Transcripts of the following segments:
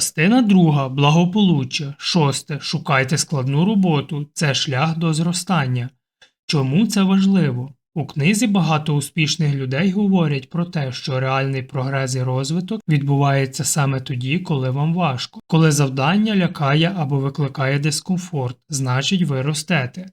Частина друга благополуччя. Шосте. Шукайте складну роботу. Це шлях до зростання. Чому це важливо? У книзі багато успішних людей говорять про те, що реальний прогрес і розвиток відбувається саме тоді, коли вам важко. Коли завдання лякає або викликає дискомфорт, значить ви ростете.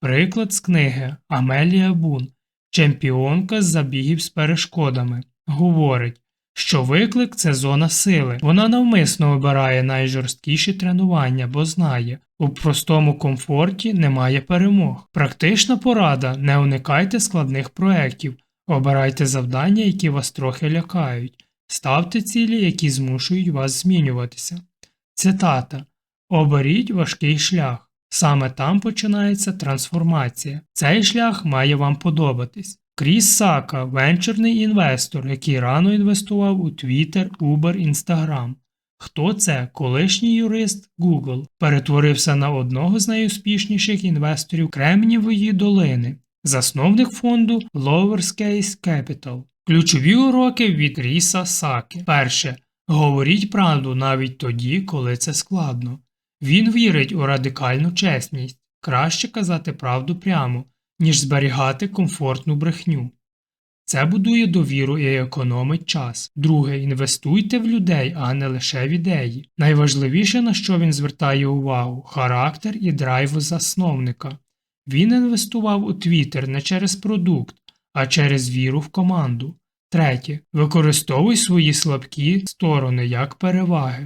Приклад з книги Амелія Бун, чемпіонка з забігів з перешкодами, говорить, що виклик це зона сили. Вона навмисно обирає найжорсткіші тренування, бо знає, у простому комфорті немає перемог. Практична порада не уникайте складних проєктів, обирайте завдання, які вас трохи лякають, ставте цілі, які змушують вас змінюватися. Цитата Оберіть важкий шлях. Саме там починається трансформація. Цей шлях має вам подобатись. Кріс Сака, венчурний інвестор, який рано інвестував у Twitter, Uber, Instagram. Хто це? Колишній юрист Google перетворився на одного з найуспішніших інвесторів Кремнієвої долини, засновник фонду Lowercase Capital. Ключові уроки від Кріса Саки. Перше. Говоріть правду навіть тоді, коли це складно. Він вірить у радикальну чесність. Краще казати правду прямо, ніж зберігати комфортну брехню. Це будує довіру і економить час. Друге, інвестуйте в людей, а не лише в ідеї. Найважливіше, на що він звертає увагу характер і драйв засновника. Він інвестував у Twitter не через продукт, а через віру в команду. Третє. Використовуй свої слабкі сторони як переваги.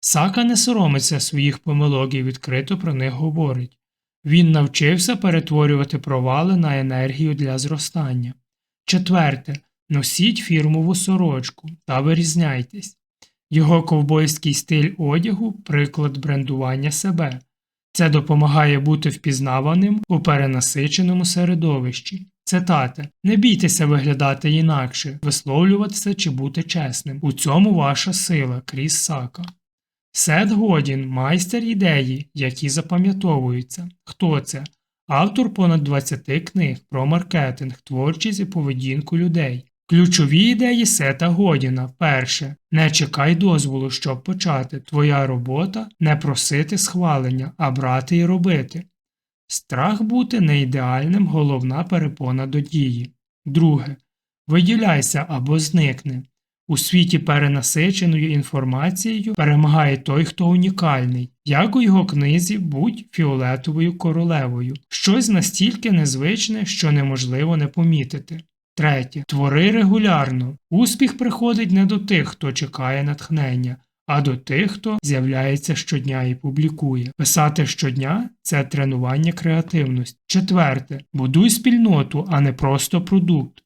Сака не соромиться своїх помилок і відкрито про них говорить. Він навчився перетворювати провали на енергію для зростання. Четверте. Носіть фірмову сорочку та вирізняйтесь. Його ковбойський стиль одягу приклад брендування себе. Це допомагає бути впізнаваним у перенасиченому середовищі. Цитати Не бійтеся виглядати інакше, висловлюватися чи бути чесним. У цьому ваша сила, Кріс Сака. Сет Годін майстер ідеї, які запам'ятовуються. Хто це? Автор понад 20 книг про маркетинг, творчість і поведінку людей. Ключові ідеї Сета Годіна. Перше. Не чекай дозволу, щоб почати. Твоя робота не просити схвалення, а брати і робити. Страх бути неідеальним головна перепона до дії. Друге. Виділяйся або зникни. У світі перенасиченою інформацією перемагає той, хто унікальний, як у його книзі будь фіолетовою королевою, щось настільки незвичне, що неможливо не помітити. Третє. Твори регулярно. Успіх приходить не до тих, хто чекає натхнення, а до тих, хто з'являється щодня і публікує. Писати щодня це тренування креативності. Четверте. Будуй спільноту, а не просто продукт.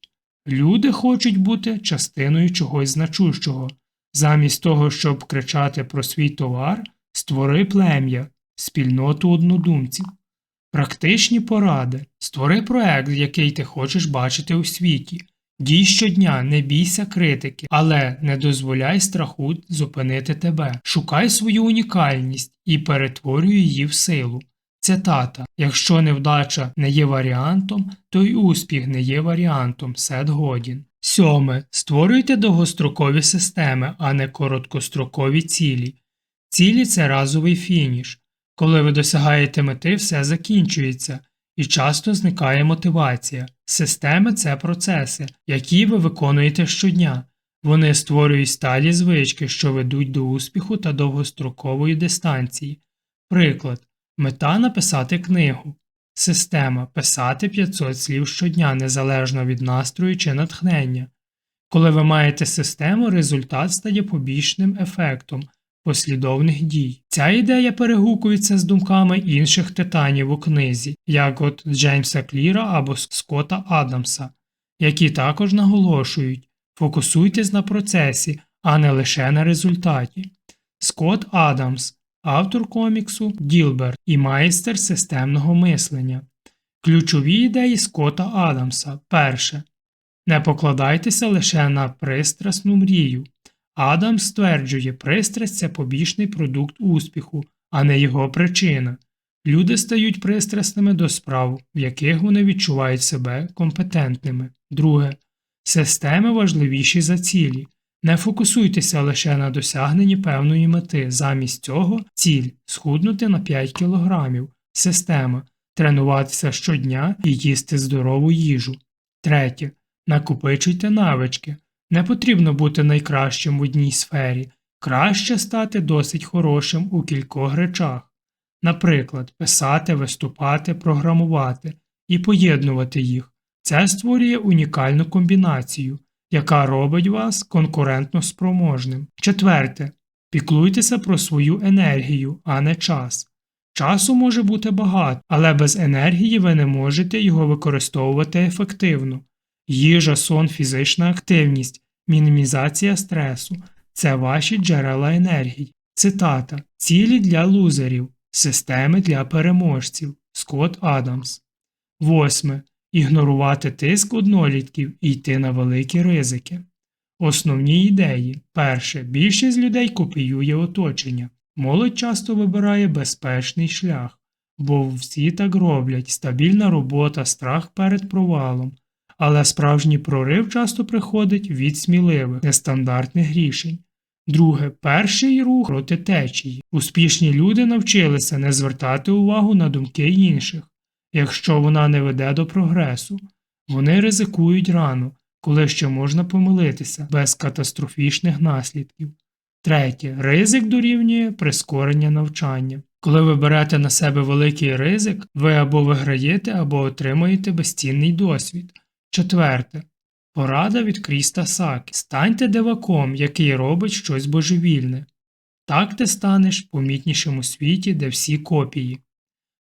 Люди хочуть бути частиною чогось значущого. Замість того, щоб кричати про свій товар, створи плем'я, спільноту однодумців. Практичні поради. Створи проект, який ти хочеш бачити у світі. Дій щодня, не бійся критики, але не дозволяй страху зупинити тебе. Шукай свою унікальність і перетворюй її в силу. Цитата Якщо невдача не є варіантом, то й успіх не є варіантом Сет Годін. Сьоме. Створюйте довгострокові системи, а не короткострокові цілі. Цілі це разовий фініш. Коли ви досягаєте мети, все закінчується, і часто зникає мотивація. Системи це процеси, які ви виконуєте щодня. Вони створюють сталі звички, що ведуть до успіху та довгострокової дистанції. Приклад. Мета написати книгу. Система писати 500 слів щодня незалежно від настрою чи натхнення. Коли ви маєте систему, результат стає побічним ефектом послідовних дій. Ця ідея перегукується з думками інших титанів у книзі, як от Джеймса Кліра або Скотта Адамса, які також наголошують фокусуйтесь на процесі, а не лише на результаті. Скотт Адамс автор коміксу Ділберт і майстер системного мислення. Ключові ідеї Скотта Адамса. Перше. Не покладайтеся лише на пристрасну мрію. Адамс стверджує, пристрасть це побічний продукт успіху, а не його причина. Люди стають пристрасними до справ, в яких вони відчувають себе компетентними. Друге. Системи важливіші за цілі. Не фокусуйтеся лише на досягненні певної мети. Замість цього ціль схуднути на 5 кг. Система тренуватися щодня і їсти здорову їжу. Третє. Накопичуйте навички. Не потрібно бути найкращим в одній сфері, краще стати досить хорошим у кількох речах. Наприклад, писати, виступати, програмувати і поєднувати їх. Це створює унікальну комбінацію, яка робить вас конкурентно спроможним. Четверте. Піклуйтеся про свою енергію, а не час. Часу може бути багато, але без енергії ви не можете його використовувати ефективно. Їжа, сон, фізична активність, мінімізація стресу це ваші джерела енергії. Цитата Цілі для лузерів, системи для переможців. Скотт Адамс. Восьме. Ігнорувати тиск однолітків і йти на великі ризики. Основні ідеї. Перше. Більшість людей копіює оточення. Молодь часто вибирає безпечний шлях, бо всі так роблять стабільна робота, страх перед провалом. Але справжній прорив часто приходить від сміливих, нестандартних рішень. Друге, перший рух проти течії. Успішні люди навчилися не звертати увагу на думки інших, якщо вона не веде до прогресу. Вони ризикують рано, коли ще можна помилитися без катастрофічних наслідків. Третє. Ризик дорівнює прискорення навчання. Коли ви берете на себе великий ризик, ви або виграєте, або отримаєте безцінний досвід. Четверте. Порада від Кріста Сакі. Станьте диваком, який робить щось божевільне. Так ти станеш помітнішим у світі, де всі копії.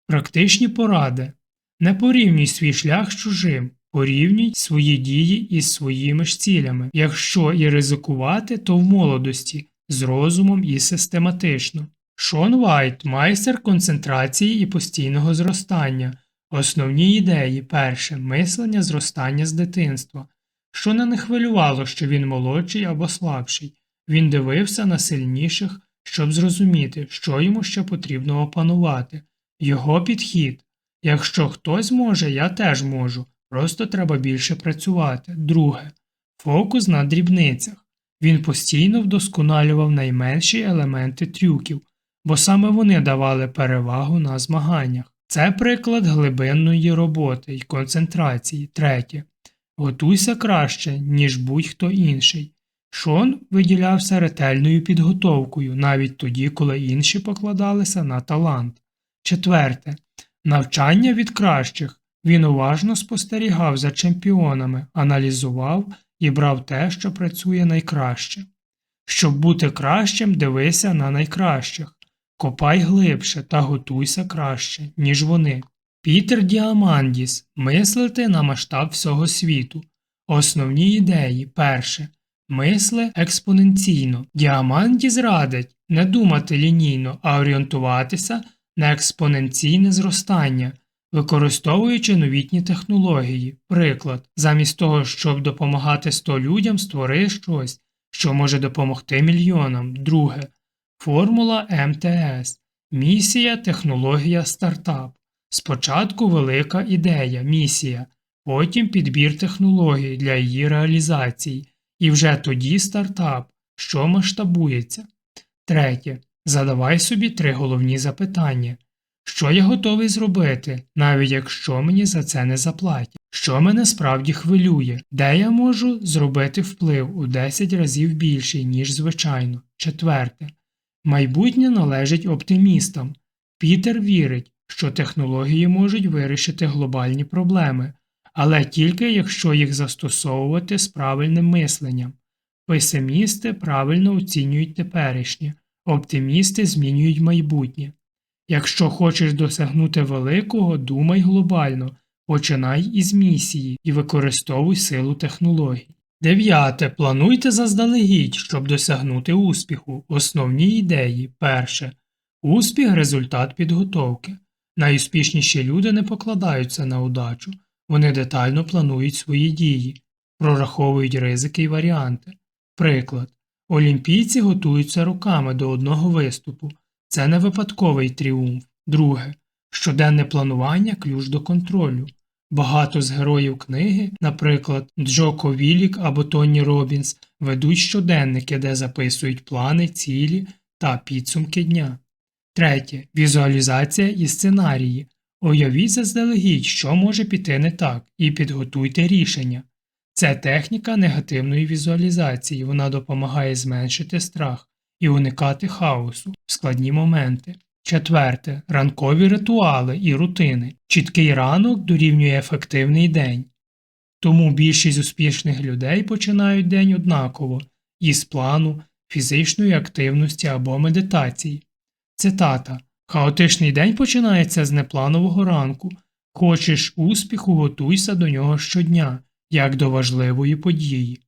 Практичні поради. Не порівнюй свій шлях з чужим, порівнюй свої дії із своїми ж цілями. Якщо і ризикувати, то в молодості, з розумом і систематично. Шон Вайт майстер концентрації і постійного зростання. Основні ідеї перше мислення зростання з дитинства. Шона не хвилювало, що він молодший або слабший. Він дивився на сильніших, щоб зрозуміти, що йому ще потрібно опанувати. Його підхід якщо хтось може, я теж можу, просто треба більше працювати. Друге фокус на дрібницях. Він постійно вдосконалював найменші елементи трюків, бо саме вони давали перевагу на змаганнях. Це приклад глибинної роботи і концентрації. Третє. Готуйся краще, ніж будь-хто інший. Шон виділявся ретельною підготовкою, навіть тоді, коли інші покладалися на талант. Четверте. Навчання від кращих. Він уважно спостерігав за чемпіонами, аналізував і брав те, що працює найкраще. Щоб бути кращим, дивися на найкращих. Копай глибше та готуйся краще, ніж вони. Пітер Діамандіс мислити на масштаб всього світу. Основні ідеї. Перше. Мисли експоненційно. Діамандіс радить не думати лінійно, а орієнтуватися на експоненційне зростання, використовуючи новітні технології. Приклад, замість того, щоб допомагати 100 людям, створи щось, що може допомогти мільйонам. Друге. Формула МТС. Місія, технологія, стартап. Спочатку велика ідея, місія, потім підбір технологій для її реалізації, і вже тоді стартап, що масштабується. Третє. Задавай собі три головні запитання. Що я готовий зробити, навіть якщо мені за це не заплатять? Що мене справді хвилює, де я можу зробити вплив у 10 разів більший, ніж звичайно. Четверте. Майбутнє належить оптимістам. Пітер вірить, що технології можуть вирішити глобальні проблеми, але тільки якщо їх застосовувати з правильним мисленням. Песимісти правильно оцінюють теперішнє, оптимісти змінюють майбутнє. Якщо хочеш досягнути великого, думай глобально, починай із місії і використовуй силу технологій. Дев'яте. Плануйте заздалегідь, щоб досягнути успіху. Основні ідеї. Перше. Успіх результат підготовки. Найуспішніші люди не покладаються на удачу, вони детально планують свої дії, прораховують ризики і варіанти. Приклад. Олімпійці готуються руками до одного виступу. Це не випадковий тріумф. Друге. Щоденне планування ключ до контролю. Багато з героїв книги, наприклад, Джоко Вілік або Тоні Робінс, ведуть щоденники, де записують плани, цілі та підсумки дня. Третє. Візуалізація і сценарії. Уявіть заздалегідь, що може піти не так, і підготуйте рішення. Це техніка негативної візуалізації, вона допомагає зменшити страх і уникати хаосу в складні моменти. Четверте. Ранкові ритуали і рутини. Чіткий ранок дорівнює ефективний день. Тому більшість успішних людей починають день однаково із плану, фізичної активності або медитації. Цитата Хаотичний день починається з непланового ранку. Хочеш успіху, готуйся до нього щодня, як до важливої події.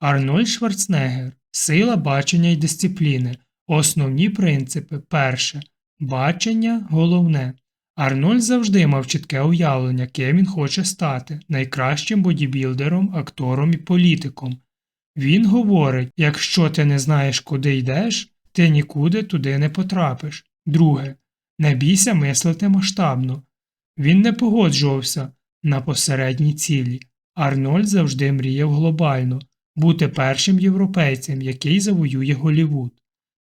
Арнольд Шварценеггер Сила бачення і дисципліни. Основні принципи. Перше. Бачення головне. Арнольд завжди мав чітке уявлення, ким він хоче стати найкращим бодібілдером, актором і політиком. Він говорить якщо ти не знаєш, куди йдеш, ти нікуди туди не потрапиш. Друге. Не бійся мислити масштабно. Він не погоджувався на посередні цілі. Арнольд завжди мріяв глобально бути першим європейцем, який завоює Голівуд.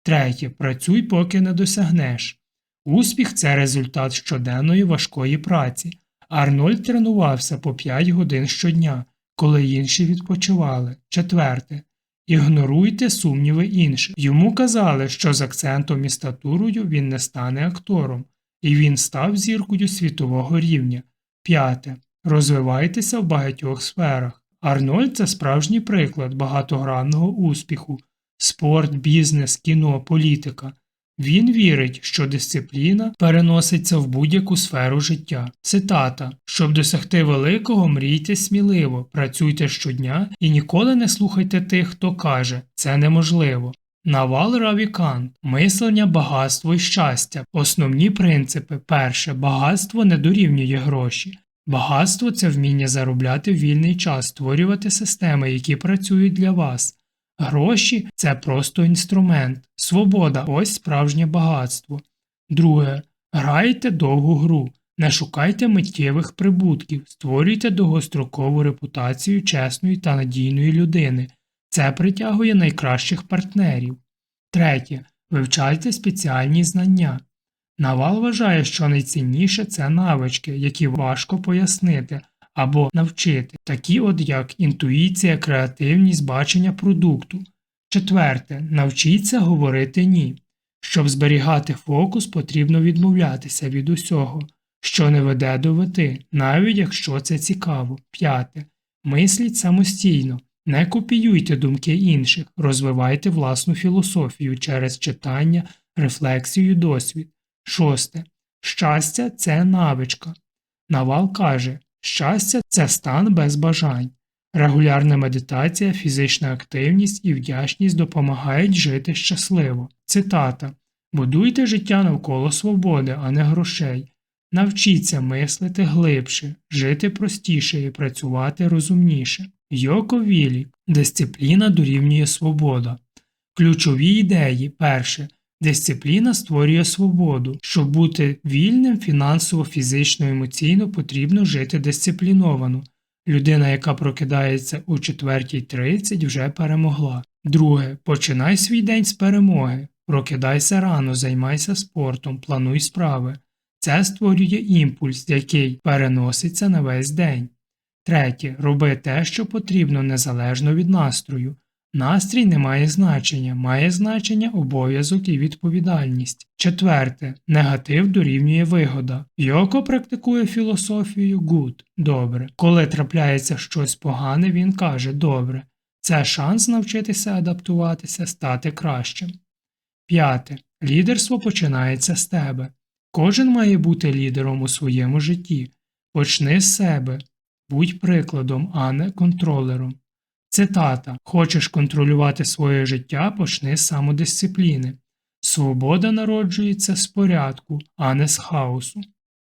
Третє. Працюй, поки не досягнеш. Успіх це результат щоденної важкої праці. Арнольд тренувався по 5 годин щодня, коли інші відпочивали. Четверте. Ігноруйте сумніви інших. Йому казали, що з акцентом і статурою він не стане актором, і він став зіркою світового рівня. П'яте. Розвивайтеся в багатьох сферах. Арнольд це справжній приклад багатогранного успіху спорт, бізнес, кіно, політика. Він вірить, що дисципліна переноситься в будь-яку сферу життя. Цитата Щоб досягти великого, мрійте сміливо, працюйте щодня і ніколи не слухайте тих, хто каже це неможливо. Навал Равікант мислення, багатство і щастя. Основні принципи. Перше, багатство не дорівнює гроші. Багатство це вміння заробляти вільний час, створювати системи, які працюють для вас. Гроші це просто інструмент. Свобода ось справжнє багатство. Друге. Грайте довгу гру. Не шукайте миттєвих прибутків, створюйте довгострокову репутацію чесної та надійної людини. Це притягує найкращих партнерів. Третє. Вивчайте спеціальні знання. Навал вважає, що найцінніше це навички, які важко пояснити або навчити, такі от як інтуїція, креативність, бачення продукту. Четверте. Навчіться говорити ні. Щоб зберігати фокус, потрібно відмовлятися від усього, що не веде до мети, навіть якщо це цікаво. П'яте. Мисліть самостійно. Не копіюйте думки інших, розвивайте власну філософію через читання, рефлексію, досвід. Шосте. Щастя це навичка. Навал каже щастя це стан без бажань. Регулярна медитація, фізична активність і вдячність допомагають жити щасливо. Цитата Будуйте життя навколо свободи, а не грошей. Навчіться мислити глибше, жити простіше і працювати розумніше. Йоко Вілі Дисципліна дорівнює свобода. Ключові ідеї перше. Дисципліна створює свободу. Щоб бути вільним фінансово, фізично, емоційно потрібно жити дисципліновано. Людина, яка прокидається у 4.30, вже перемогла. Друге. Починай свій день з перемоги. Прокидайся рано, займайся спортом, плануй справи. Це створює імпульс, який переноситься на весь день. Третє. Роби те, що потрібно незалежно від настрою. Настрій не має значення, має значення обов'язок і відповідальність. Четверте. Негатив дорівнює вигода. Йоко практикує філософію good добре. Коли трапляється щось погане, він каже добре. Це шанс навчитися адаптуватися, стати кращим. П'яте. Лідерство починається з тебе. Кожен має бути лідером у своєму житті. Почни з себе. Будь прикладом, а не контролером. Цитата Хочеш контролювати своє життя, почни з самодисципліни. Свобода народжується з порядку, а не з хаосу.